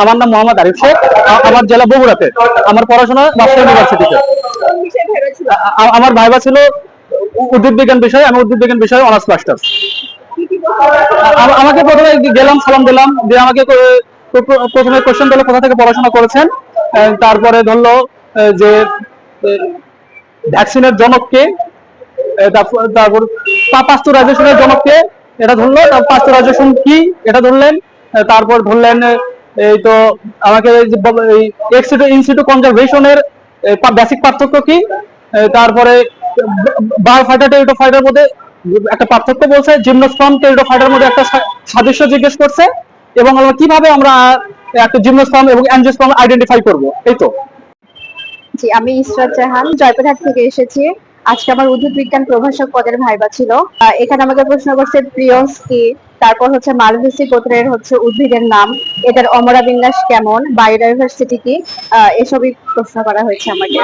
আমার নাম মোহাম্মদ আরিফ শেখ আমার জেলা বগুড়াতে আমার পড়াশোনা মাস্টার ইউনিভার্সিটিতে আমার ভাইবা ছিল উদ্ভিদ বিজ্ঞান বিষয় আমি উদ্ভিদ বিজ্ঞান বিষয়ে অনার্স মাস্টার্স। আমাকে প্রথমে গেলাম সালাম দিলাম দিয়ে আমাকে প্রথমে কোশ্চেন দিল কোথা থেকে পড়াশোনা করেছেন? তারপরে ধরলো যে ভ্যাকসিনের জনক কে? আহ, তারপর- পাস্তুরাইজেশনের জনক কে? এটা ধরলো পাস্তুরাইজেশন কি? এটা ধরলেন তারপর ধরলেন এই তো আমাকে এই এক্সিটু ইনসিটু কনজারভেশনের বেসিক পার্থক্য কি? তারপরে মধ্যে একটা পার্থক্য বলছে মধ্যে একটা সাদৃশ্য জিজ্ঞেস করছে, এবং আমরা কীভাবে আমরা একটা জিমনোস্পাম এবং অ্যানজিওস্পাম আইডেন্টিফাই করব? এই তো। জি, আমি ইসরাত জাহান, জয়পুরহাট থেকে এসেছি। আজকে আমার উদ্ভিদ বিজ্ঞান প্রভাষক পদের ভাইবা ছিল। এখানে আমাকে প্রশ্ন করছে প্রিয়স কি? তারপর হচ্ছে মালভেসি গোত্রের হচ্ছে উদ্ভিদের নাম। এদের অমরা বিন্যাস কেমন? বায়োডাইভার্সিটি কি? এসবই প্রশ্ন করা হয়েছে আমাকে।